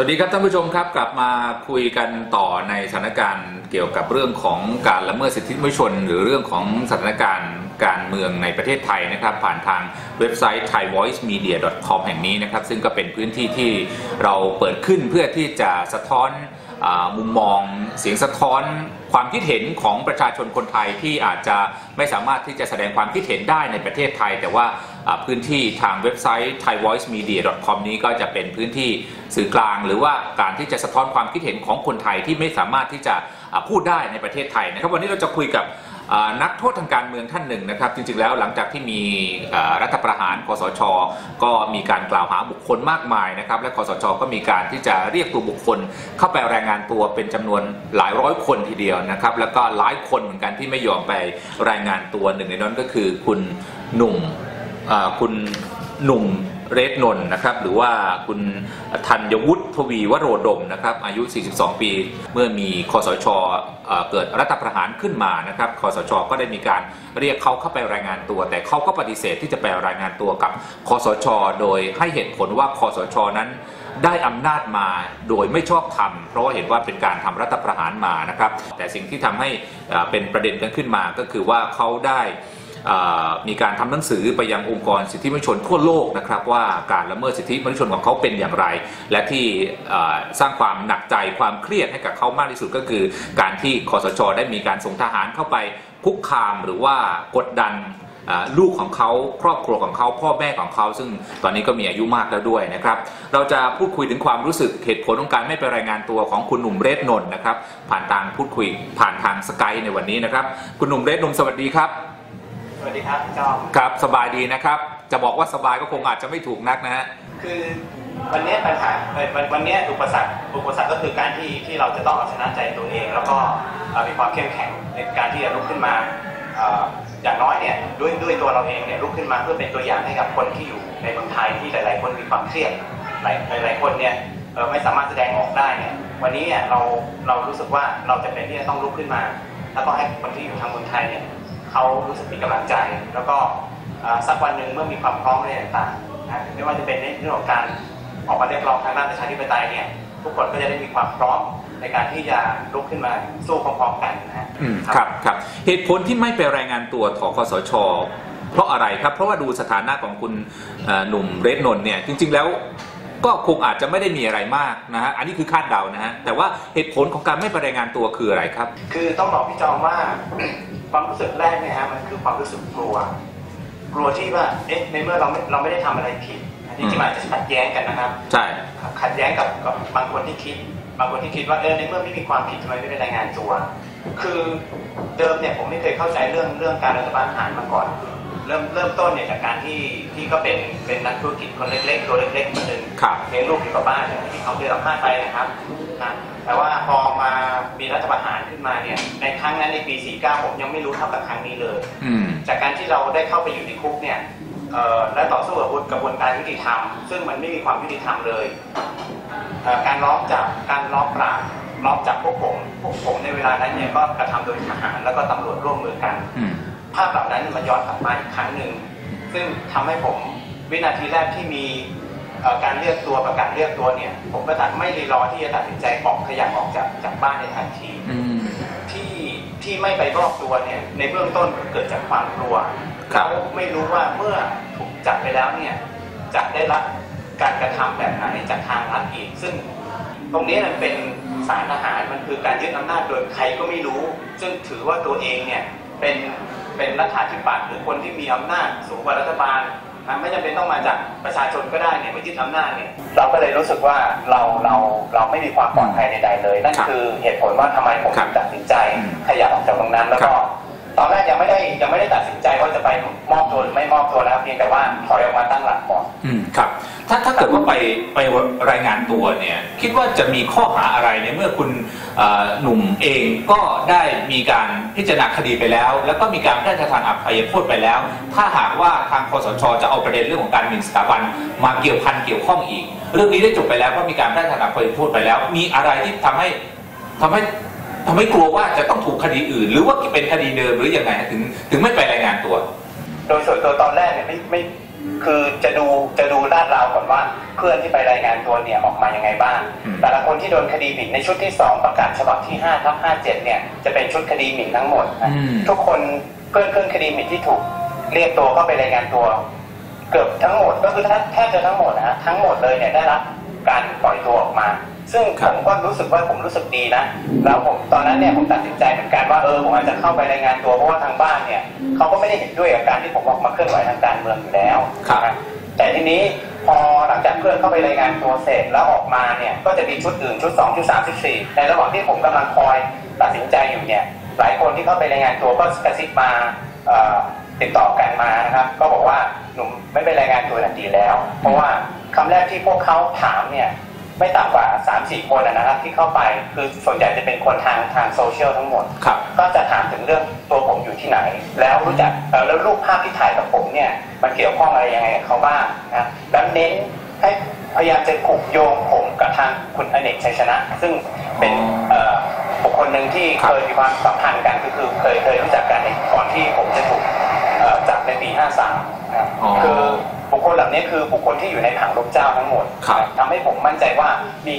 สวัสดีครับท่านผู้ชมครับกลับมาคุยกันต่อในสถานการณ์เกี่ยวกับเรื่องของการละเมิดสิทธิมนุษยชน หรือเรื่องของสถานการณ์การเมืองในประเทศไทยนะครับ ผ่านทางเว็บไซต์ thaivoicemedia.com แห่งนี้นะครับ ซึ่งก็เป็นพื้นที่ที่เราเปิดขึ้นเพื่อที่จะสะท้อนอมุมมองเสียงสะท้อนความคิดเห็นของประชาชนคนไทยที่อาจจะไม่สามารถที่จะแสดงความคิดเห็นได้ในประเทศไทย แต่ว่า พื้นที่ทางเว็บไซต์ thaivoicemedia.com นี้ก็จะเป็นพื้นที่สื่อกลาง หรือว่าการที่จะสะท้อนความคิดเห็นของคนไทยที่ไม่สามารถที่จะพูดได้ในประเทศไทยนะครับวันนี้เราจะคุยกับนักโทษทางการเมืองท่านหนึ่งนะครับ จริงๆแล้วหลังจากที่มีรัฐประหารคอสช ก็มีการกล่าวหาบุคคลมากมายนะครับ และคอสช ก็มีการที่จะเรียกตัวบุคคล เข้าไปรายงานตัวเป็นจำนวนหลายร้อยคนทีเดียวนะครับ แล้วก็หลายคนเหมือนกันที่ไม่ยอมไปรายงานตัวหนึ่งในนั้นก็คือคุณหนุ่ม คุณหนุ่มเรศนนท์นะครับหรือว่าคุณธัญวุฒิทวีวโรดมนะครับอายุ 42 ปี เมื่อมีคอสชเอ่อเกิดรัฐประหารขึ้นมานะครับคอสชก็ได้มีการเรียกเขาเข้าไปรายงานตัว แต่เขาก็ปฏิเสธที่จะไปรายงานตัวกับคอสช โดยให้เหตุผลว่าคอสชนั้นได้อำนาจมาโดยไม่ชอบธรรมเพราะว่าเห็นว่าเป็นการทำรัฐประหารมานะครับ แต่สิ่งที่ทำให้เป็นประเด็นกันขึ้นมาก็คือว่าเขาได้ มีการทำหนังสือไปยังองค์กรสิทธิมนุษยชนทั่วโลกนะครับว่าการละเมิดสิทธิมนุษยชนของเขาเป็นอย่างไร และที่สร้างความหนักใจความเครียดให้กับเขามากที่สุดก็คือ การที่คอสช ได้มีการส่งทหารเข้าไปคุกคามหรือว่ากดดันลูกของเขาครอบครัวของเขาพ่อแม่ของเขา ซึ่งตอนนี้ก็มีอายุมากแล้วด้วยนะครับ เราจะพูดคุยถึงความรู้สึกเหตุผลของการไม่ไปรายงานตัวของคุณหนุ่มเรศนนท์นะครับ ผ่านทางพูดคุยผ่านทางสกายในวันนี้นะครับ คุณหนุ่มเรศนนท์สวัสดีครับ วัสดีครับพี่จอมครับสบายดีนะครับ จะบอกว่าสบายก็คงอาจจะไม่ถูกนักนะฮะคือวันนี้ปัญหาเอ่อวันวันนี้อุปสรรคอุปสรรคก็คือการที่ที่เราจะต้องเอาชนะใจตัวเอง แล้วก็เอ่อมีความเข้มแข็งในการที่จะลุกขึ้นมาเอ่ออย่างน้อยเนี่ยด้วยด้วยตัวเราเองเนี่ยลุกขึ้นมาเพื่อเป็นตัวอย่างให้กับคนที่อยู่ในเมืองไทยที่หลาย ๆ คนมีความเครียดหลายหลายๆคนเนี่ยเอ่อไม่สามารถแสดงออกได้เนี่ยวันนี้เนี่ยเราเรารู้สึกว่าเราจะเป็นที่จะต้องลุกขึ้นมา แล้วก็ให้คนที่อยู่ทางเมืองไทยเนี่ย เขารู้สึกมีกำลังใจ แล้วก็สักวันหนึ่งเมื่อมีความพร้อมอะไรต่างๆนะไม่ว่าจะเป็นในเรื่องของการออกมาเรียกร้องทางด้านประชาธิปไตยเนี่ยทุกคนก็จะได้มีความพร้อมในการที่จะลุกขึ้นมาสู้พร้อมๆกันนะครับครับเหตุผลที่ไม่ไปรายงานตัวถคสช เพราะอะไรครับ เพราะว่าดูสถานะของคุณหนุ่มเรศนนท์เนี่ยจริง ๆ แล้ว ก็คงอาจจะไม่ได้มีอะไรมากนะฮะอันนี้คือคาดเดานะฮะแต่ว่าเหตุผลของการไม่ไปรายงานตัวคืออะไรครับ คือต้องบอกพี่จอมว่า ความรู้สึกแรกเนี่ยฮะมันคือความรู้สึกกลัว กลัวที่ว่าเอ๊ะในเมื่อเราไม่เราไม่ได้ทำอะไรผิดอันนี้ที่มันอาจจะขัดแย้งกันนะครับใช่ขัดแย้งกับกับบางคนที่คิด บางคนที่คิดว่าเออในเมื่อไม่มีความผิดทำไมไม่ไปรายงานตัว คือเดิมเนี่ยผมไม่เคยเข้าใจเรื่องเรื่องการรัฐประหารมาก่อน เริ่มเริ่มต้นเนี่ยจากการที่ที่ก็เป็นเป็นนักธุรกิจคนเล็กๆตัวเล็กๆคนหนึ่งครับ เลี้ยงลูกอยู่กับบ้านอย่างที่เขาเคยสัมภาษณ์ไปนะครับนะแต่ว่าพอมามีรัฐประหารขึ้นมาเนี่ยในครั้งนั้นในปี 49 ผมยังไม่รู้เท่ากับครั้งนี้เลย อืม จากการที่เราได้เข้าไปอยู่ในคุกเนี่ยเอ่อและต่อสู้กับกระบวนการยุติธรรม ซึ่งมันไม่มีความยุติธรรมเลยเอ่อการล้อมจับการล้อมปราบล้อมจับพวกผมพวกผมในเวลานั้นเนี่ยก็กระทำโดยทหารแล้วก็ตำรวจร่วมมือกัน อืม ภาพเหล่านั้นมันย้อนกลับมาอีกครั้งหนึ่ง ซึ่งทำให้ผมวินาทีแรกที่มีเอ่อการเรียกตัวประกาศเรียกตัวเนี่ย ผมก็ตัดไม่รีรอที่จะตัดสินใจออกขยับออกจากจากบ้านในทันทีอืมที่ที่ไม่ไปรอบตัวเนี่ยในเบื้องต้นเกิดจากความกลัวครับเขาไม่รู้ว่าเมื่อถูกจับไปแล้วเนี่ยจะได้รับการกระทำแบบไหนจากทางรัฐอีก ซึ่งตรงนี้มันเป็นสารทหารมันคือการยึดอำนาจโดยใครก็ไม่รู้ ซึ่งถือว่าตัวเองเนี่ยเป็น เป็นรัฐาธิปัตย์หรือคนที่มีอำนาจสูงกว่ารัฐบาลนะไม่จำเป็นต้องมาจากประชาชนก็ได้เนี่ยมายึดอำนาจเนี่ยเราก็เลยรู้สึกว่าเราเราเราไม่มีความปลอดภัยใดๆเลย นั่นครับคือเหตุผลว่าทำไมผมครัถึบงตัดสินใจอืมขยับออกจากตรงนั้นแล้วก็ครับ ตอนแรกยังไม่ได้ยังไม่ได้ตัดสินใจว่าจะไปมอบตัวหรือไม่มอบตัวแล้วเพียงแต่ว่าถอยออกมาตั้งหลักก่อนอืมครับ ถ้าถ้าเกิดว่าไปไปรายงานตัวเนี่ย คิดว่าจะมีข้อหาอะไรในเมื่อคุณหนุ่มเองก็ได้มีการพิจารณาคดีไปแล้ว แล้วก็มีการพระราชทานอภัยโทษไปแล้ว ถ้าหากว่าทางคอสชจะเอาประเด็นเรื่องของการหมิ่นสถาบันมาเกี่ยวพันเกี่ยวข้องอีก เรื่องนี้ได้จบไปแล้วก็มีการพระราชทานอภัยโทษไปแล้ว มีอะไรที่ทำให้ทำให้ ทำให้กลัวว่าจะต้องถูกคดีอื่น หรือว่าเป็นคดีเดิมหรือยังไงถึง ถึงไม่ไปรายงานตัว โดยส่วนตัวตอนแรกเนี่ยไม่ไม่คือจะดูจะดูลาดราวก่อนว่าเพื่อนที่ไปรายงานตัวเนี่ยออกมายังไงบ้างอืมแต่ละคนที่โดนคดีหมิ่นในชุดที่ 2 ประกาศฉบับที่5ทับ57 เนี่ยจะเป็นชุดคดีหมิ่นทั้งหมดนะอืมทุกคนเพื่อนเพื่อนคดีหมิ่นที่ถูกเรียกตัวเข้าไปรายงานตัว เกือบทั้งหมดก็คือแทบจะทั้งหมดนะฮะทั้งหมดเลยเนี่ยได้รับการปล่อยตัวออกมา ซึ่งครัผบมก็รู้สึกว่าผมรู้สึกดีนะ แล้วผมตอนนั้นเนี่ยผมตัดสินใจเหมือนกันว่าเออผมอาจจะเข้าไปรายงานตัวเพราะว่าทางบ้านเนี่ยเขาก็ไม่ได้เห็นด้วยกับการที่ผมออกมาเคลื่อนไหวทางการเมืองอยู่แล้วครับนะแต่ทีนี้พอหลังจากเพื่อนเข้าไปรายงานตัวเสร็จแล้วออกมาเนี่ยก็จะมีชุดอื่นชุด2ชุด3ชุด4ในระหว่างที่ผมกำลังคอยตัดสินใจอยู่เนี่ยหลายคนที่เข้าไปรายงานตัวก็กระซิบมาเอ่อติดต่อกันมานะครับ ก็บอกว่าหนุ่มไม่ไปรายงานตัวน่ะดีแล้ว เพราะว่าคำแรกที่พวกเขาถามเนี่ย ไม่ต่ำกว่า3-4คนนะนะครับที่เข้าไปคือส่วนใหญ่จะเป็นคนทางทางโซเชียลทั้งหมดครับก็จะถามถึงเรื่องตัวผมอยู่ที่ไหน แล้วรู้จักเอ่อแล้วรูปภาพที่ถ่ายกับผมเนี่ยมันเกี่ยวข้องอะไรยังไงกับเขาบ้างนะแล้วเน้นให้พยายามจะผูกโยงผมกับทางคุณอเนกชัยชนะ ซึ่งเป็นเอ่อบุคคลหนึ่งที่ครับเคยมีความสัมพันธ์กันก็คือเคยเคยรู้จักกันในก่อนที่ผมจะถูกเอ่อจับในปี 53นะครับอ๋อคือ บุคคลเหล่านี้คือบุคคลที่อยู่ในผังลมเจ้าทั้งหมดครับทำให้ผมมั่นใจว่ามี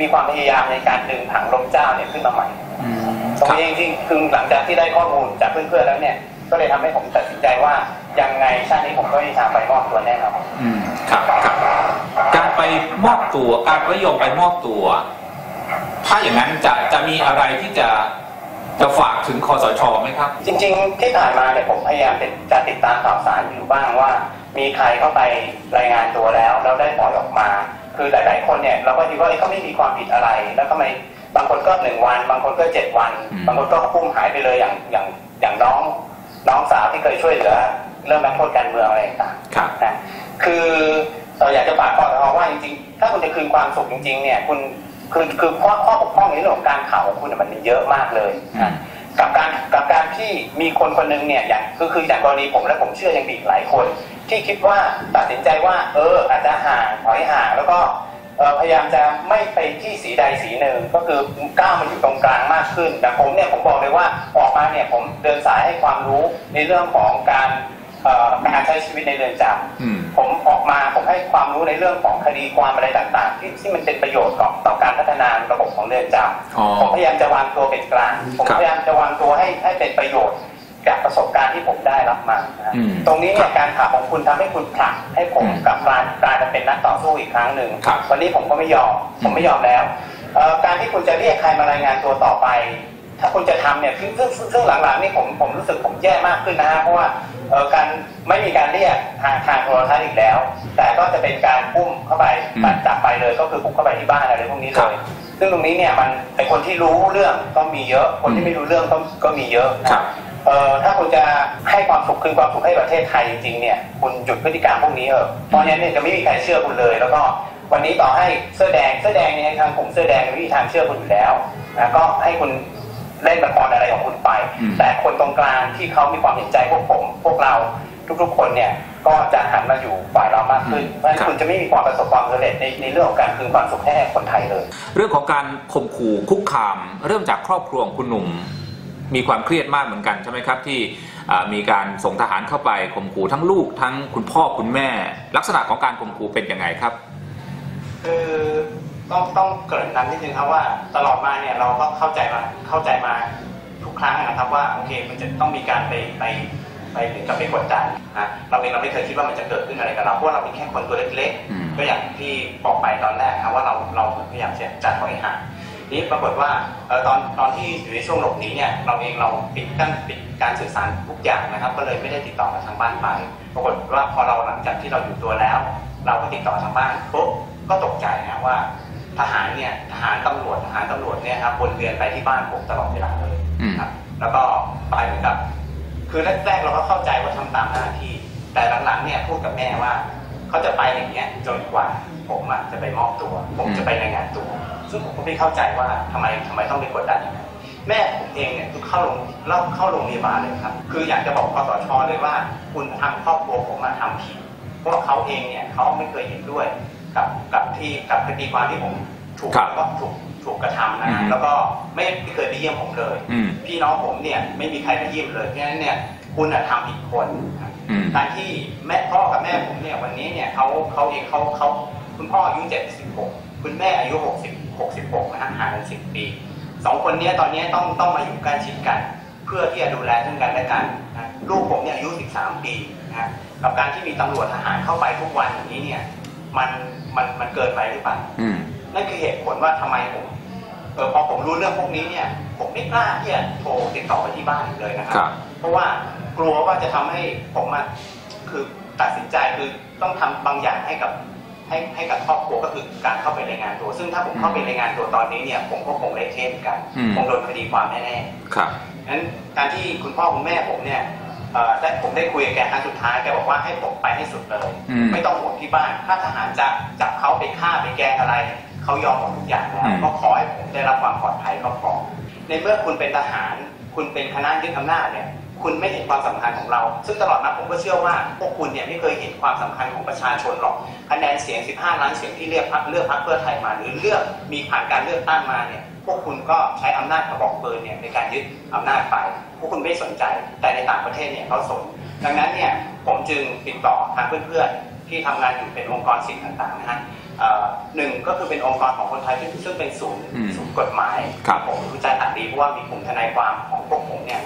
มีความพยายามในการดึงผังลมเจ้าเนี่ยขึ้นมาใหม่อืมตรงครับนี้ที่คือหลังจากที่ได้ข้อมูลจากเพื่อนๆแล้วเนี่ย ก็เลยทำให้ผมตัดสินใจว่ายังไงชาตินี้ผมก็ไม่มีทางไปมอบตัวแน่นอนอืมครับครับ การไปมอบตัวการประโยงไปมอบตัว ถ้าอย่างนั้นจะจะมีอะไรที่จะจะฝากถึงคอสชไหมครับ จริง ๆ ที่ผ่านมาเนี่ยผมพยายามติดจะติดตามข่าวสารอยู่บ้างว่า มีใครเข้าไปรายงานตัวแล้วแล้วได้ปล่อยออกมา คือหลาย ๆ คนเนี่ยเราก็คิดว่าเอ้ยเขาไม่มีความผิดอะไร แล้วทำไมบางคนก็หนึ่งวัน บางคนก็เจ็ดวันอืมบางคนก็พุ่งหายไปเลยอย่างอย่างอย่างน้องน้องสาวที่เคยช่วยเหลือเรื่องนักโทษการเมืองอะไรต่างๆครับนะคือเราอยากจะฝากข้อต่อว่าจริงๆ ถ้าคุณจะคืนความสุขจริง ๆ เนี่ยคุณคือคือข้อข้อบกพร่องในเรื่องของการข่าวของคุณเนี่ยมันมีเยอะมากเลยอืมนะ กับการกับการที่มีคนคนหนึงเนี่ยอย่างคือคืออย่างกรณีผมและผมเชื่อยังมีอีกหลายคน ที่คิดว่าตัดสินใจว่า เอออาจจะห่างถอยห่างแล้วก็พยายามจะไม่ไปที่สีใดสีหนึ่งก็คือก้าวมาอยู่ตรงกลางมากขึ้นแต่ผมเนี่ยผมบอกเลยว่าออกมาเนี่ยผมเดินสายให้ความรู้ในเรื่องของการ การใช้ชีวิตในเรือนจำอืมผมออกมาผมให้ความรู้ในเรื่องของคดีความอะไรต่างๆ ที่ที่มันเป็นประโยชน์ต่อต่อการพัฒนาระบบของเรือนจอ๋อำผมพยายามจะวางตัวเป็นกลางผมครับพยายามจะวางตัวให้ให้เป็นประโยชน์จากประสบการณ์ที่ผมได้รับมานะอืมตรงนี้เนี่ยการถามของคุณทำให้คุณผลักให้ผมอืมกลับกลายกลายมาเป็นนักต่อสู้อีกครั้งหนึ่งครับวันนี้ผมก็ไม่ยอม ผมไม่ยอมแล้วเอ่อการที่คุณจะเรียกใครมารายงานตัวต่อไป ถ้าคุณจะทำเนี่ยซึ่งซึ่งซึ่งซึ่งหลังๆนี่ผมผมรู้สึกผมแย่มากขึ้นนะฮะเพราะว่าเอ่อการไม่มีการเรียกทางทางโทรทัศน์อีกแล้ว แต่ก็จะเป็นการปุ้มเข้าไปอืมตัดจับไปเลยก็คือบุกเข้าไปที่บ้านอะไรพวกนี้คเลรับยซึ่งตรงนี้เนี่ยมันไอคนที่รู้เรื่องก็มีเยอะ คนที่ไม่รู้เรื่องก็ก็มีเยอะครับเอ่อถ้าคุณจะให้ความสุขคืนความสุขให้ประเทศไทยจริงๆเนี่ยคุณหยุดพฤติกรรมพวกนี้เถอะเพราะฉะนั้นเนี่ยจะไม่มีใครเชื่อคุณเลย แล้วก็วันนี้ต่อให้เสื้อแดงเสื้อแดงเนี่ยทางกลุ่มเสื้อแดงไม่มีทางเชื่อคุณอยู่แล้วนะก็ให้คุณ เล่นละครอะไรของคุณไปอืมแต่คนตรงกลางที่เขามีความเห็นใจพวกผม พวกเราทุกๆ คนเนี่ยก็จะหันมาอยู่ฝ่ายเรามากขึ้นเพราะฉะนั้นคุณจะไม่มีความประสบความสำเร็จในในเรื่องของการคืนความสุขให้คนไทยเลย เรื่องของการข่มขู่คุกคาม เริ่มจากครอบครัวของคุณหนุ่มมีความเครียดมากเหมือนกันใช่ไหมครับที่อ่ามีการส่งทหารเข้าไปข่มขู่ทั้งลูกทั้งคุณพ่อคุณแม่ ลักษณะของการข่มขู่เป็นยังไงครับ คือ ต้องต้องเกริ่นนำนิดนึงครับว่าตลอดมาเนี่ยเราก็เข้าใจมาเข้าใจมาทุกครั้งนะครับว่าโอเคมันจะต้องมีการไปไปไปถึงกับไปกดดันนะเราเองเราไม่เคยคิดว่ามันจะเกิดขึ้นอะไรกับเราเพราะว่าเราเป็นแค่คนตัวเล็กอืมๆก็อย่างที่บอกไปตอนแรกครับว่าเราเราพยายามจะจัดถอยห่างนี่ปรากฏว่าเอ่อตอนตอนที่อยู่ในช่วงหลบหนีเนี่ยเราเองเราปิดกั้นปิดการสื่อสารทุกอย่างนะครับ ก็เลยไม่ได้ติดต่อกับทางบ้านไปปรากฏว่าพอเราหลังจากที่เราอยู่ตัวแล้ว เราก็ติดต่อทางบ้านปุ๊บก็ตกใจนะว่า ทหารเนี่ยทหารตำรวจทหารตำรวจเนี่ยครับวนเวียนไปที่บ้านผมตลอดเวลาเลยอืมครับ แล้วก็ไปเหมือนกับ คือแรกๆเราก็เข้าใจว่าทำตามหน้าที่ แต่หลังๆเนี่ยพูดกับแม่ว่าเขาจะไปอย่างเงี้ยจนกว่าผมอะจะไปมอบตัว ผมจะไปรายงานตัว ซึ่งผมก็ไม่เข้าใจว่าทำไมทำไมต้องไปกดดันอย่างนั้นแม่ผมเองเนี่ยคือเข้าโรงเล่าเข้าโรงพยาบาลเลยครับ คืออยากจะบอกกสชเลยว่า คุณทำครอบครัวผมมาทำผิดเพราะว่าเขาเองเนี่ยเขาไม่เคยเห็นด้วย กับกับที่กับคดีความที่ผมถูกครับแล้วก็ถูกถูกกระทำนะอืฮะมแล้วก็ไม่ไม่เคยไปเยี่ยมผมเลยอืมพี่น้องผมเนี่ยไม่มีใครมาเยี่ยมเลยเพราะฉะนั้นเนี่ยคุณอะทำผิดคนครับอืมการที่แม่พ่อกับแม่ผมเนี่ยวันนี้เนี่ยเขาเขาเองเขาเขาคุณพ่ออายุ76คุณแม่อายุ60 66นะฮะห่างกัน10ปีสองคนเนี้ตอนนี้ต้องต้องมาอยู่ใกล้ชิดกัน เพื่อที่จะดูแลซึ่งกันและกันนะลูกผมเนี่ยอายุ13ปีนะฮะกับการที่มีตำรวจทหารเข้าไปทุกวันอย่างนี้เนี่ยมัน มันมันเกินไปหรือเปล่าอืมนั่นคือเหตุผลว่าทำไมผมเออพอผมรู้เรื่องพวกนี้เนี่ย ผมไม่กล้าที่จะโทรติดต่อไปที่บ้านอีกเลยนะครัครับ เพราะว่ากลัวว่าจะทำให้ผมอะคือตัดสินใจคือต้องทำบางอย่างให้กับให้ให้กับครอบครัวก็คือการเข้าไปรายงานตัว ซึ่งถ้าผมเข้าไปรายงานตัวตอนนี้เนี่ย ผมก็คงเละเทะเหมือนกันอืมคงโดนคดีความแน่ครับๆนั้นการที่คุณพ่อคุณแม่ผมเนี่ยเอ่อ ได้ผมได้คุยกับแกครั้งสุดท้ายแกบอกว่าให้ผมไปให้สุดเลยอืมไม่ต้องห่วงที่บ้าน ถ้าทหารจะจับเขาไปฆ่าไปแกล้งอะไร เขายอมหมดทุกอย่างแล้วอืมก็ขอให้ผมได้รับความปลอดภัยก็พอในเมื่อคุณเป็นทหาร คุณเป็นคณะยึดอำนาจเนี่ยคุณไม่เห็นความสำคัญของเรา ซึ่งตลอดมาผมก็เชื่อว่า พวกคุณเนี่ยไม่เคยเห็นความสำคัญของประชาชนหรอก คะแนนเสียง 15 ล้านเสียงที่เลือกพรรคเลือกพรรคเพื่อไทยมา หรือเลือกมีผ่านการเลือกตั้งมาเนี่ย พวกคุณก็ใช้อำนาจกระบอกปืนเนี่ยในการยึดอำนาจไป พวกคุณไม่สนใจ แต่ในต่างประเทศเนี่ยเขาสน ดังนั้นเนี่ยผมจึงติดต่อทางเพื่อนๆ ที่ทำงานอยู่เป็นองค์กรสิ่งต่างๆนะฮะเอ่อหนึ่งก็คือเป็นองค์กรของคนไทยที่ซึ่งเป็นศูนย์อืมศูนย์กฎหมายครับผมรู้จักอันดีเพราะว่ามีกลุ่มทนายความของพวกผมเนี่ย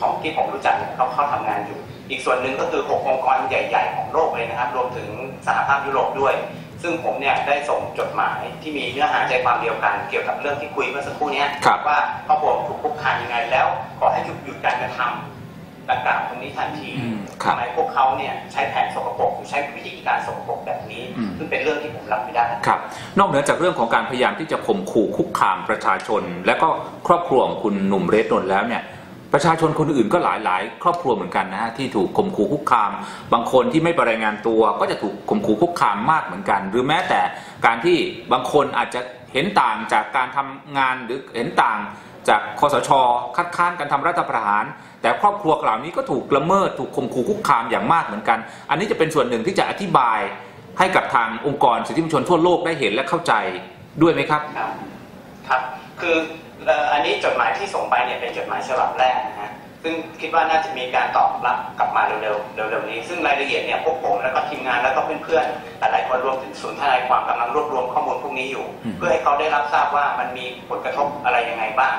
ของที่ผมรู้จักเนี่ยเขาเข้าทำงานอยู่ อีกส่วนหนึ่งก็คือ 6 องค์กรใหญ่ ๆ ของโลกเลยนะครับ รวมถึงสหภาพยุโรปด้วย ซึ่งผมเนี่ยได้ส่งจดหมายที่มีเนื้อหาใจความเดียวกัน เกี่ยวกับเรื่องที่คุยเมื่อสักครู่เนี้ยครับว่าครอบครัวถูกคุกคามยังไงแล้วขอให้หยุดหยุดการกระทำดังกล่าวตรงนี้ทันทีอืมครับทำไมพวกเขาเนี่ยใช้แผนสกปรกหรือใช้วิธีการสกปรกแบบนี้อืมซึ่งเป็นเรื่องที่ผมรับไม่ได้ครับนอกเหนือจากเรื่องของการพยายามที่จะข่มขู่คุกคามประชาชน และก็ครอบครัวของคุณหนุ่มเรดนนท์แล้วเนี่ย ประชาชนคนอื่นก็หลายหลายๆครอบครัวเหมือนกันนะฮะที่ถูกข่มขู่คุกคาม บางคนที่ไม่ไปรายงานตัวก็จะถูกข่มขู่คุกคามมากเหมือนกัน หรือแม้แต่การที่บางคนอาจจะเห็นต่างจากการทำงานหรือเห็นต่างจากคอสช คัดค้านการทำรัฐประหาร แต่ครอบครัวเหล่านี้ก็ถูกละเมิดถูกข่มขู่คุกคามอย่างมากเหมือนกัน อันนี้จะเป็นส่วนหนึ่งที่จะอธิบายให้กับทางองค์กรสิทธิมนุษยชนทั่วโลกได้เห็นและเข้าใจด้วยไหมครับ ครับ คือ อ่ออันนี้จดหมายที่ส่งไปเนี่ยเป็นจดหมายฉบับแรกนะฮะซึ่งคิดว่าน่าจะมีการตอบรับกลับมาเร็วๆเร็วๆนี้ ซึ่งรายละเอียดเนี่ยพวกผมแล้วก็ทีมงานแล้วก็เพื่อนๆหลายๆคนรวมถึงศูนย์ทนายความกำลังรวบรวมข้อมูลพวกนี้อยู่อืมเพื่อให้เขาได้รับทราบว่ามันมีผลกระทบอะไรยังไงบ้าง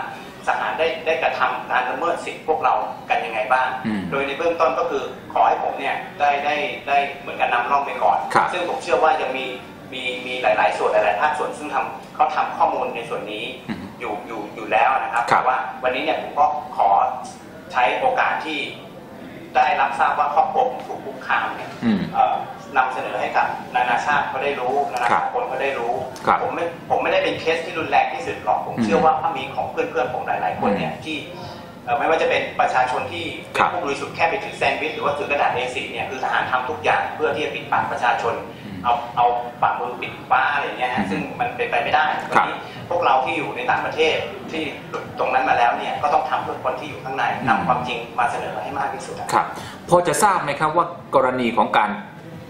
สหารได้ได้กระทำการละเมิดสิทธิพวกเรากันยังไงบ้างอืมโดยในเบื้องต้นก็คือขอให้ผมเนี่ยได้ได้ได้เหมือนกันนำร่องไปก่อนครับซึ่งผมเชื่อว่ายังมีมีมีหลาย ๆ ส่วนหลาย ๆ ภาคส่วนซึ่งทำเขาทำข้อมูลในส่วนนี้ อืมอยู่อยู่อยู่แล้วนะครับครับแต่ว่าวันนี้เนี่ยผมก็ขอใช้โอกาสที่ได้รับทราบว่าครอบครัวผมถูกคุกคามเนี่ยอืมเอ่อนำเสนอให้กับนานาชาติเขาได้รู้นานาครัชาบติคนเขาได้รู้ครับผมไม่ผมไม่ได้เป็นเคสที่รุนแรงที่สุดหรอกผมอืมเชื่อว่าถ้ามีของเพื่อนๆผมหลายๆคนเนี่ยที่เอ่อไม่ว่าจะเป็นประชาชนที่เป็ครันบผู้บริสุทธิ์แค่ไปถือแซนด์วิชหรือว่าถือกระดาษ A4 เนี่ยคือทหารทำทุกอย่างเพื่อที่จะปิดปากประชาชนอืมเอาเอาปากมือปิดฟ้าอะไรเงี้ยอืฮะมซึ่งมันเป็นไปไม่ได้ควัรับนี้ พวกเราที่อยู่ในต่างประเทศที่หลุดตรงนั้นมาแล้วเนี่ยก็ต้องทำเพื่อคนที่อยู่ข้างในนำความจริงมาเสนอให้มากที่สุดอะครับพอจะทราบไหมครับว่ากรณีของการ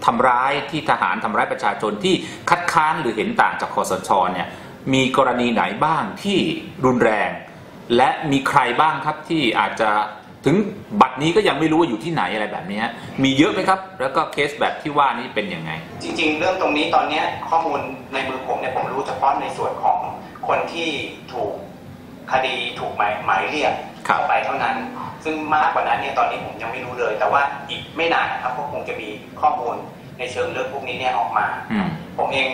ทำร้ายที่ทหารทำร้ายประชาชนที่คัดค้านหรือเห็นต่างจากคอสชเนี่ยมีกรณีไหนบ้างที่รุนแรง และมีใครบ้างครับที่อาจจะถึงบัตรนี้ก็ยังไม่รู้ว่าอยู่ที่ไหนอะไรแบบนี้ฮะมีเยอะไหมครับ แล้วก็เคสแบบที่ว่านี้เป็นยังไง จริง ๆ เรื่องตรงนี้ตอนเนี้ยข้อมูลในมือผมเนี่ยผมรู้เฉพาะในส่วนของ คนที่ถูกคดีถูกหมายหมายเรียกครับเข้าไปเท่านั้น ซึ่งมากกว่านั้นเนี่ยตอนนี้ผมยังไม่รู้เลย แต่ว่าอีกไม่นานนะครับก็คงจะมีข้อมูลในเชิงเรื่องพวกนี้เนี่ยออกมาอืมผมเอง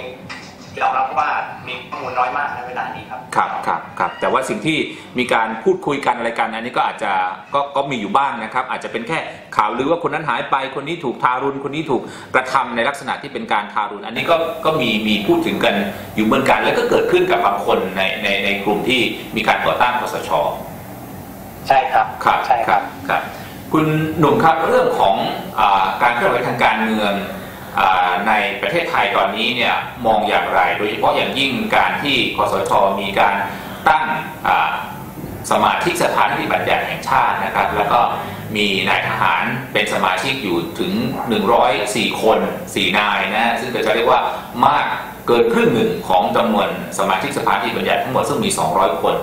ยอมรับว่ามีข้อมูลน้อยมากในเวลานี้ครับครับครับครับแต่ว่าสิ่งที่มีการพูดคุยกันอะไรกันอันนี้ก็อาจจะก็ก็มีอยู่บ้างนะครับ อาจจะเป็นแค่ข่าวลือว่าคนนั้นหายไปคนนี้ถูกทารุณคนนี้ถูกกระทำในลักษณะที่เป็นการทารุณอันนี้ก็ก็มีมีพูดถึงกันอยู่เหมือนกัน แล้วก็เกิดขึ้นกับบางคนในในในกลุ่มที่มีการก่อตั้งคสชใช่ครับครับใช่ครับครับ คุณหนุ่มครับเรื่องของอาการเคลื่อนไหวทางการเมืองอา ในประเทศไทยตอนนี้เนี่ยมองอย่างไร โดยเฉพาะอย่างยิ่งการที่คสชมีการตั้งสมาชิกสภานิติบัญญัติแห่งชาตินะครับ แล้วก็มีนายทหารเป็นสมาชิกอยู่ถึง 104 คน 4 นายนะซึ่งก็จะเรียกว่ามากเกินครึ่งหนึ่งของจำนวนสมาชิกสภานิติบัญญัติทั้งหมดซึ่งมี 200 คน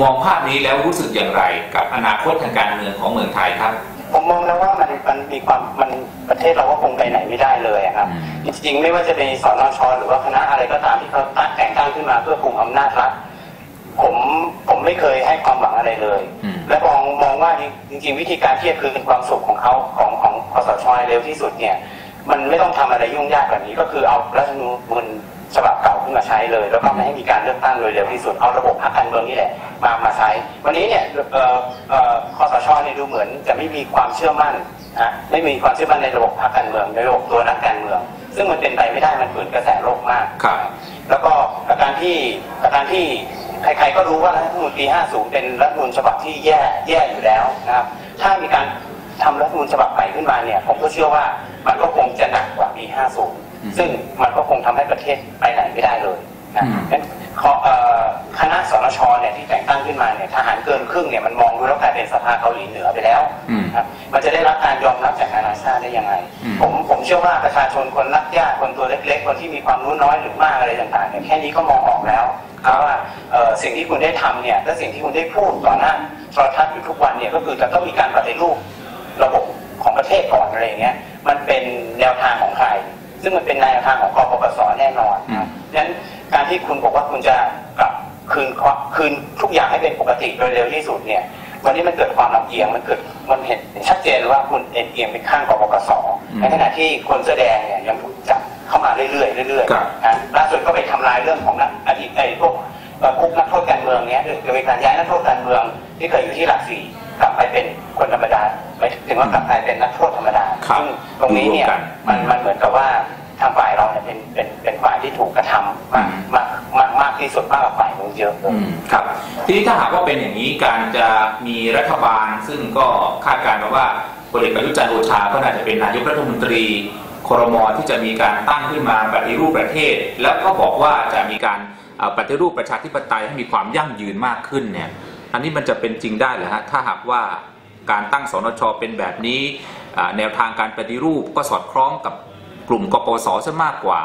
มองภาพนี้แล้วรู้สึกอย่างไร กับอนาคตทางการเมืองของเมืองไทยครับ ผมมองแล้วว่ามันมันมีความมันประเทศเราก็คงไปไหนไม่ได้เลยอะครับอืมจริงๆ ไม่ว่าจะเป็นสนชหรือว่าคณะอะไรก็ตามที่เขาตั้งแต่งตั้งขึ้นมาเพื่อคุมอำนาจรัฐผมผมไม่เคยให้ความหวังอะไรเลยอืมและมองมองว่าจริง ๆ วิธีการที่จะคืนความสุขของเขาของของคสชให้เร็วที่สุดเนี่ย มันไม่ต้องทำอะไรยุ่งยากแบบนี้ก็คือเอารัฐธรรมนูญฉบับเก่า ขึ้นมาใช้เลย แล้วก็ไม่ให้มีการเลือกตั้งโดยเร็วที่สุดเอาระบบพรรคการเมืองนี่แหละมามาใช้ วันนี้เนี่ยเอ่อเอ่อคอสชเนี่ยดูเหมือนจะไม่มีความเชื่อมั่นนะไม่มีความเชื่อมั่นในระบบพรรคการเมืองในระบบตัวนักการเมือง ซึ่งมันเป็นไปไม่ได้มันฝืนกระแสโลกมากครับแล้วก็อาการที่อาการที่ใครๆก็รู้ว่ารัฐธรรมนูญปี 50 เป็นรัฐธรรมนูญฉบับที่แย่แย่อยู่แล้วนะครับ ถ้ามีการทำรัฐธรรมนูญฉบับใหม่ขึ้นมาเนี่ย ผมก็เชื่อว่ามันก็คงจะหนักกว่าปี 50 ซึ่งมันก็คงทำให้ประเทศไปไหนไม่ได้เลยนะอืมงั้นขอเอ่อคณะสนชเนี่ยที่แต่งตั้งขึ้นมาเนี่ยทหารเกินครึ่งเนี่ยมันมองดูแล้วกลายเป็นสภาเกาหลีเหนือไปแล้วอืมครับมันจะได้รับการยอมรับจากนานาชาติได้ยังไงอืมผมผมเชื่อว่าประชาชนคนรักยากคนตัวเล็ก ๆ คนที่มีความรู้น้อยหรือมากอะไรต่างๆเนี่ยแค่นี้ก็มองออกแล้วว่าเอ่อสิ่งที่คุณได้ทำเนี่ยและสิ่งที่คุณได้พูดต่อหน้าโทรทัศน์อยู่ทุกวันเนี่ยก็คือจะต้องมีการปฏิรูประบบของประเทศก่อนอะไรอย่างเงี้ยมันเป็นแนวทางของใคร ซึ่งมันเป็นแนวทางของกปปสแน่นอนนะครับดังนั้นการที่คุณบอกว่าคุณจะกลับคืนความคืนทุกอย่างให้เป็นปกติโดยเร็วที่สุดเนี่ย วันนี้มันเกิดความลำเอียงมันเกิดมันเห็นชัดเจนว่าคุณเอ็นเอียงไปข้างกปปสอืมในขณะที่คนเสื้อแดงเนี่ยยังถูกจับเข้ามาเรื่อยๆเรื่อยครับๆนะล่าสุดก็ไปทำลายเรื่องของนักอดีตไอ้พวกเอ่อคุกนักโทษการเมืองเนี้ยโดยการย้ายนักโทษการเมืองที่เคยอยู่ที่หลักสี่ กลับไปเป็นคนธรรมดาหมายถึงว่ากลับไปเป็นนักโทษธรรมดาครับซึ่งตรงนี้เนี่ยดูร่วมกันมันมันเหมือนกับว่าทางฝ่ายเราเนี่ยเป็นเป็นเป็นฝ่ายที่ถูกกระทำมากอืมมากมากมากที่สุดมากกว่าฝ่ายนู้นเยอะเลยอืมครับ ทีนี้ถ้าหากว่าเป็นอย่างนี้การจะมีรัฐบาล ซึ่งก็คาดการณ์มาว่าพลเอกประยุทธ์จันทร์โอชา ก็น่าจะเป็นนายกรัฐมนตรีครมที่จะมีการตั้งขึ้นมาปฏิรูปประเทศ แล้วก็บอกว่าจะมีการเอ่อปฏิรูปประชาธิปไตยให้มีความยั่งยืนมากขึ้นเนี่ย อันนี้มันจะเป็นจริงได้เหรอฮะถ้าหากว่าการตั้งสนชเป็นแบบนี้แนวทางการปฏิรูปก็สอดคล้องกับกลุ่มกปสซะมากกว่า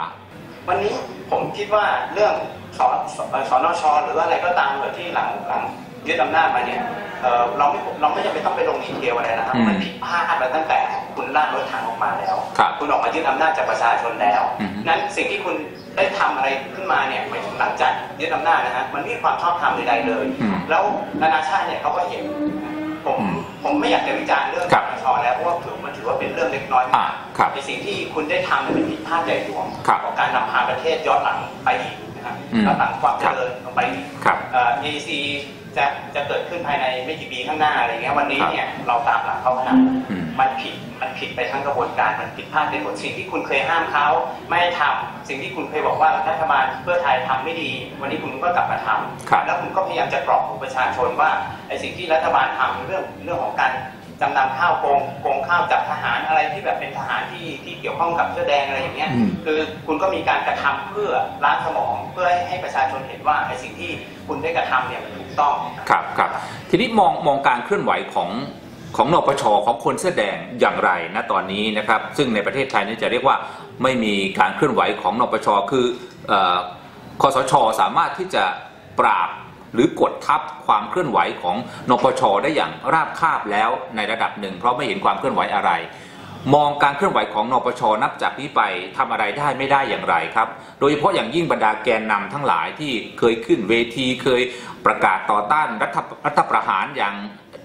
วันนี้ผมคิดว่าเรื่องสสสนชหรือว่าอะไรก็ตามเถอที่หลังหลัง ยึดอำนาจมาเนี่ยเอ่อเราไม่เราไม่จำเป็นต้องไปลงดีเทลอะไรนะครับอืมมันผิดพลาดมาตั้งแต่คุณล่างรถถังออกมาแล้วครับคุณออกมายึดอำนาจจากประชาชนแล้วอืมนั้นสิ่งที่คุณได้ทำอะไรขึ้นมาเนี่ยหมายถึงหลังจากยึดอำนาจนะฮะมันไม่มีความชอบธรรมใดๆเลยอืมแล้วนานาชาติเนี่ยเขาก็เห็นผมอืมผมไม่อยากจะวิจารณ์เรื่องครับสนชแล้วเพราะว่าถือมันถือว่าเป็นเรื่องเล็กน้อยอ่าครับในสิ่งที่คุณได้ทำเนี่ยเป็นผิดพลาดใหญ่หลวงครับของการนำพาประเทศย้อนหลังไปอีกนะครับอืมย้อนหลังความคเจรับริญลงไปอีกครับเอ่อ EC จะจะเกิดขึ้นภายในไม่กี่ปีข้างหน้าอะไรเงี้ยวันนี้ครับเนี่ยเราตามหลังเขาขนาดนั้นอืมมันผิดมันผิดไปทั้งกระบวนการมันผิดพลาดในหมดสิ่งที่คุณเคยห้ามเขาไม่ให้ทำสิ่งที่คุณเคยบอกว่ารัฐบาลเพื่อไทยทำไม่ดี วันนี้คุณก็กลับมาทำครับแล้วคุณก็พยายามจะกรอกของประชาชนว่าไอ้สิ่งที่รัฐบาลทำเรื่องเรื่องของการ จำนำข้าวโกงโกงข้าวจับทหารอะไรที่แบบเป็นทหารที่ที่เกี่ยวข้องกับเสื้อแดงอะไรอย่างเงี้ย อืม คือคุณก็มีการกระทำเพื่อล้างสมองเพื่อให้ให้ประชาชนเห็นว่าไอ้สิ่งที่คุณได้กระทำเนี่ยมันถูกต้อง ครับครับทีนี้มองมองการเคลื่อนไหวของของนปชของคนเสื้อแดงอย่างไรนะตอนนี้นะครับ ซึ่งในประเทศไทยนี่จะเรียกว่าไม่มีการเคลื่อนไหวของนปชคือเอ่อคอสชสามารถที่จะปราบ หรือกดทับความเคลื่อนไหวของนปชได้อย่างราบคาบแล้วในระดับหนึ่ง เพราะไม่เห็นความเคลื่อนไหวอะไร มองการเคลื่อนไหวของนปชนับจากนี้ไปทำอะไรได้ไม่ได้อย่างไรครับ โดยเฉพาะอย่างยิ่งบรรดาแกนนำทั้งหลายที่เคยขึ้นเวทีเคยประกาศต่อต้านรัฐรัฐประหารอย่าง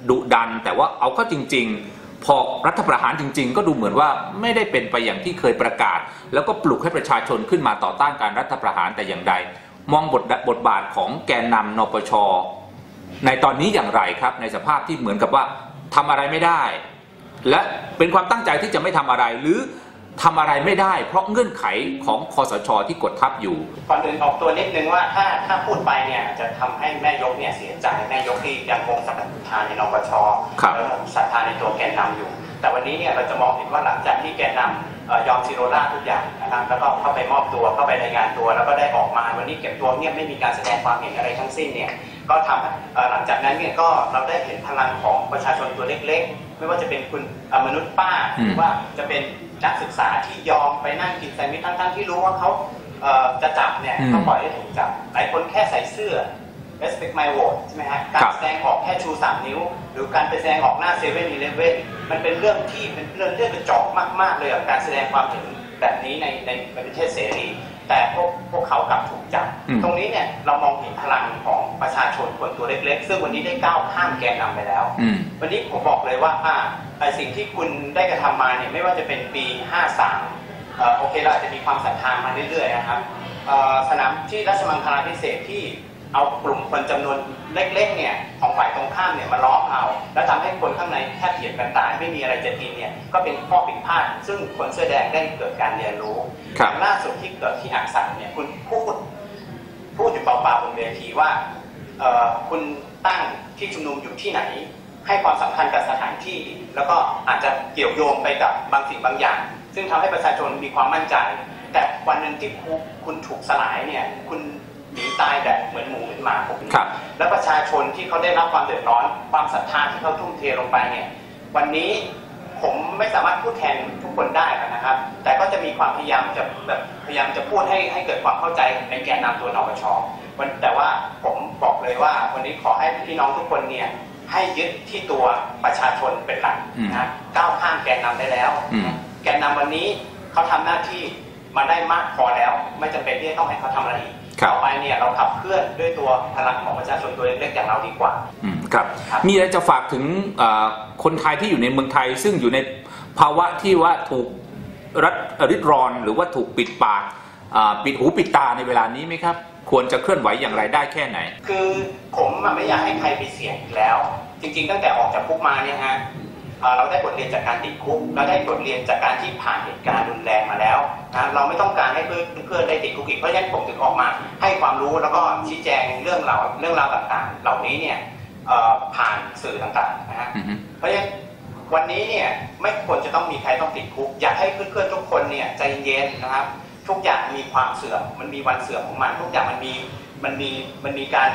ดุดัน แต่ว่าเอาเข้าจริง ๆ พอรัฐประหารจริง ๆ ก็ดูเหมือนว่าไม่ได้เป็นไปอย่างที่เคยประกาศ แล้วก็ปลุกให้ประชาชนขึ้นมาต่อต้านการรัฐประหารแต่อย่างใด มองบทบทบาทของแกนนำนปช ในตอนนี้อย่างไรครับ ในสภาพที่เหมือนกับว่าทำอะไรไม่ได้ และเป็นความตั้งใจที่จะไม่ทำอะไรหรือทำอะไรไม่ได้ เพราะเงื่อนไขของคอสชที่กดทับอยู่ก่อนอื่นออกตัวนิดนึงว่าถ้าถ้าพูดไปเนี่ยจะทำให้แม่ยกเนี่ยเสียใจแม่ยกที่ยังคงศรัทธาในนปชครับแล้วศรัทธาในตัวแกนนำอยู่ แต่วันนี้เนี่ยเราจะมองเห็นว่าหลังจากที่แกนนำเอ่อ ยอมซิโรล่าทุกอย่างนะครับแล้วก็เข้าไปมอบตัวเข้าไปรายงานตัว แล้วก็ได้ออกมาวันนี้เก็บตัวเงียบไม่มีการแสดงความเห็นอะไรทั้งสิ้นเนี่ยก็ทำให้เอ่อหลังจากนั้นเนี่ยก็เราได้เห็นพลังของประชาชนตัวเล็กๆ ไม่ว่าจะเป็นคุณเอ่อมนุษย์ป้าหรือว่าจะเป็นนักศึกษาที่ยอมไปนั่งกินแซนด์วิชทั้งๆที่รู้ว่าเขาเอ่อจะจับเนี่ยอืมก็ปล่อยให้ถูกจับหลายคนแค่ใส่เสื้อ respect my vote ใช่ไหมฮะ กาครัรบแสดงออกแค่ชู3นิ้ว หรือการไปแสดงออกหน้าเซเว่นอีเลฟเว่นมันเป็นเรื่องที่เป็นเรื่องเรื่องกระจอกมาก ๆ เลยกับการแสดงความเห็นแบบนี้ในในประเทศเสรี แต่พวกพวกเขากลับถูกจับอืมตรงนี้เนี่ยเรามองเห็นพลังของประชาชนคนตัวเล็ก ๆ ซึ่งวันนี้ได้ก้าวข้ามแกนนำไปแล้วอืมวันนี้ผมบอกเลยว่าอ่าไอสิ่งที่คุณได้กระทำมาเนี่ยไม่ว่าจะเป็นปี 53เอ่อโอเคเราอาจจะมีความศรัทธามาเรื่อยๆนะครับเอ่อสนามที่รัชมังคลาพิเศษกที่ เอากลุ่มคนจำนวนเล็กๆเนี่ยของฝ่ายตรงข้ามเนี่ยมาล้อมเอาแล้วทำให้คนข้างในแทบเหยียดกันตายไม่มีอะไรจะกินเนี่ยก็เป็นข้อผิดพลาด ซึ่งคนเสื้อแดงได้เกิดการเรียนรู้ครับอย่างล่าสุดที่เกิดที่อักษรเนี่ยคุณพูดพูดอยู่เปล่าๆบนเวทีว่าเอ่อคุณตั้งที่ชุมนุมอยู่ที่ไหน ให้ความสำคัญกับสถานที่ แล้วก็อาจจะเกี่ยวโยงไปกับบางสิ่งบางอย่าง ซึ่งทำให้ประชาชนมีความมั่นใจ แต่วันหนึ่งที่คุณคุณถูกสลายเนี่ยคุณ หนีตายแบบเหมือนหมูเหมือนหมาผมครับและประชาชนที่เขาได้รับความเดือดร้อน ความศรัทธาที่เขาทุ่มเทลงไปเนี่ยวันนี้ผมไม่สามารถพูดแทนทุกคนได้นะครับ แต่ก็จะมีความพยายามจะแบบพยายามจะพูดให้ให้เกิดความเข้าใจในแกนนำตัวนปชวันแต่ว่าผมบอกเลยว่าวันนี้ขอให้พี่น้องทุกคนเนี่ยให้ยึดที่ตัวประชาชนเป็นหลักนะก้าวข้ามแกนนำได้แล้วอืมแกนนำวันนี้เขาทำหน้าที่มาได้มากพอแล้ว ไม่จำเป็นที่จะต้องให้เขาทำอะไรอีกครับ ต่อไปเนี่ยเราขับเคลื่อนด้วยตัวพลังของประชาชนตัวเล็กๆอย่างเราดีกว่าอืมครับครับมีอะไรจะฝากถึงเอ่อคนไทยที่อยู่ในเมืองไทย ซึ่งอยู่ในภาวะที่ว่าถูกรัดริดรอน หรือว่าถูกปิดปากอ่าปิดหูปิดตาในเวลานี้ไหมครับ ควรจะเคลื่อนไหวอย่างไรได้แค่ไหน คือผมอะไม่อยากให้ใครไปเสี่ยงอีกแล้ว จริง ๆ ตั้งแต่ออกจากคุกมาเนี่ยฮะ เอ่อเราได้บทเรียนจากการติดคุกเราได้บทเรียนจากการที่ผ่านเหตุการณ์รุนแรงมาแล้วนะเราไม่ต้องการให้เพื่อนเพื่อนได้ติดคุกอีกเพราะฉะนั้นผมถึงออกมา ให้ความรู้แล้วก็ชี้แจงเรื่องราวเรื่องราวต่างๆ เหล่านี้เนี่ยเอ่อผ่านสื่อต่างๆนะฮะอือฮึเพราะฉะนั้นวันนี้เนี่ยไม่ควรจะต้องมีใครต้องติดคุก อยากให้เพื่อนๆทุกคนเนี่ยใจเย็นนะครับ ทุกอย่างมีความเสื่อมมันมีวันเสื่อมของมัน ทุกอย่างมันมีมันมีมันมีการ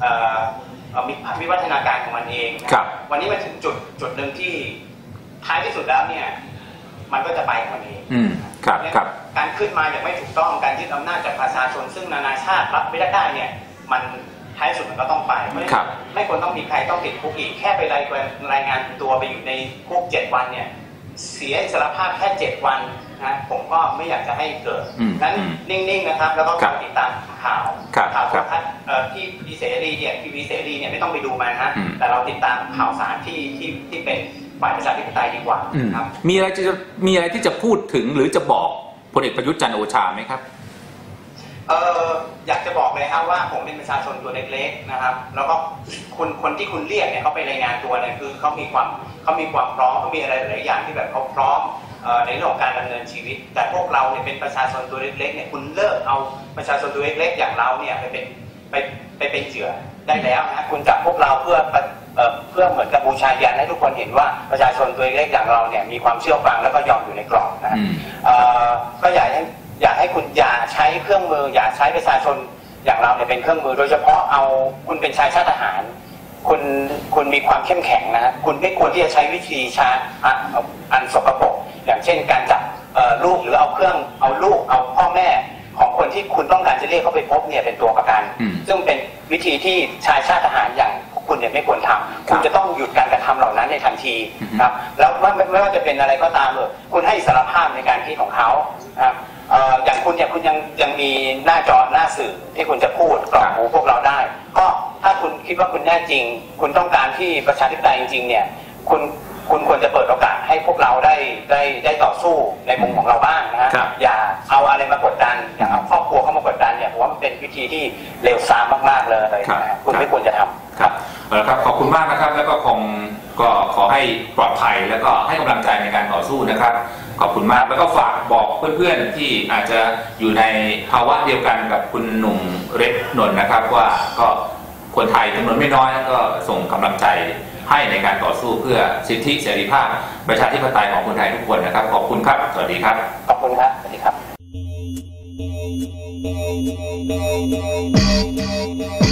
เอ่อเอ่อมี วิวัฒนาการของมันเองนะครับวันนี้มันถึงจุดจุดหนึ่งที่ท้ายที่สุดแล้วเนี่ย มันก็จะไปของมันเองอืมครับครับการขึ้นมาอย่างไม่ถูกต้องการยึดอำนาจจากประชาชนซึ่งนานาชาติรับไม่ได้เนี่ย มันท้ายสุดมันก็ต้องไปไม่ครับไม่ควรต้องมีใครต้องติดคุกอีกแค่ไปรายรายงานตัวไปอยู่ในคุกเจ็ดวันเนี่ยเสียอิสรภาพแค่เจ็ดวันนะผมก็ไม่อยากจะให้เกิดอืมนั้นอืมนิ่งๆนะครับ แล้วก็ครับติดตามข่าวครับ ข่าวโทครัรบทัศน์เอ่อที่พีเสรีเนี่ยทีวีเสรีเนี่ยไม่ต้องไปดูมันนะอืมแต่เราติดตามข่าวสารที่ที่ที่เป็นฝ่ายประชาธิปไตยดีกว่าอืมครับมีอะไรจะมีอะไรที่จะพูดถึงหรือจะบอกพลเอกประยุทธ์จันทร์โอชาไหมครับเอออยากจะบอกเลยครับว่าผมเป็นประชาชนตัวเล็กๆนะครับ แล้วก็คุณคนที่คุณเรียกเนี่ยเขาไปรายงานตัวเนี่ยคือเขามีความเขามีความพร้อมเขามีอะไรหลายๆอย่างที่แบบเขาพร้อมเอ่อ ในเรื่องของการดำเนินชีวิต แต่พวกเราเนี่ยเป็นประชาชนตัวเล็กๆเนี่ยคุณเลิกเอาประชาชนตัวเล็กๆ อย่างเราเนี่ยไปเป็นไปไปเป็นเหยื่อได้แล้วนะคุณจับพวกเราเพื่อประเอ่อเพื่อเหมือนกับบูชายันให้ทุกคนเห็นว่าประชาชนตัวเล็กๆอย่างเราเนี่ยมีความเชื่อฟังแล้วก็ยอมอยู่ในกรอบนะอืมเอ่อก็อยากให้อยากให้คุณอย่าใช้เครื่องมือ อย่าใช้ประชาชนอย่างเราเนี่ยเป็นเครื่องมือ โดยเฉพาะเอาคุณเป็นชายชาติทหารคุณคุณมีความเข้มแข็งนะคุณไม่ควรที่จะใช้วิธีชาอะเอาอันสกปรก อย่างเช่นการจับเอ่อลูกหรือเอาเครื่องเอาลูกเอาพ่อแม่ของคนที่คุณต้องการจะเรียกเขาไปพบเนี่ยเป็นตัวประกันอืมซึ่งเป็นวิธีที่ชายชาติทหารอย่างคุณเนี่ยไม่ควรทำคุณจะต้องหยุดการกระทำเหล่านั้นในทันทีอือฮึครับแล้วไม่ไม่ไม่ว่าจะเป็นอะไรก็ตามเลยคุณให้อิสารภาพในการคิดของเขานะครับเอ่ออย่างคุณเนี่ยคุณยังยังมีหน้าจอหน้าสื่อที่คุณจะพูดกรอกหูพวกเราได้ ก็ถ้าคุณคิดว่าคุณแน่จริง คุณต้องการที่ประชาธิปไตยจริงๆเนี่ยคุณ คุณควรจะเปิดโอกาสให้พวกเราได้ได้ได้ต่อสู้ในมุมของเราบ้างนะฮะครับอย่าเอาอะไรมากดดันอย่าเอาครอบครัวเข้ามากดดันเนี่ยผมว่ามันเป็นวิธีที่เลวทรามมากๆเลยนะครัฮะบคุณไม่ควรจะทำครับเอาละครับขอบคุณมากนะครับ แล้วก็คงก็ขอให้ปลอดภัยแล้วก็ให้กำลังใจในการต่อสู้นะครับ ขอบคุณมากแล้วก็ฝากบอกเพื่อนๆที่อาจจะอยู่ในภาวะเดียวกันกับคุณหนุ่มเร็ดนนท์นะครับ ว่าก็คนไทยจำนวนไม่น้อยก็ส่งกำลังใจ ให้ในการต่อสู้เพื่อสิทธิเสรีภาพ ประชาธิปไตยของคนไทยทุกคนนะครับ ขอบคุณครับ สวัสดีครับ ขอบคุณครับ สวัสดีครับ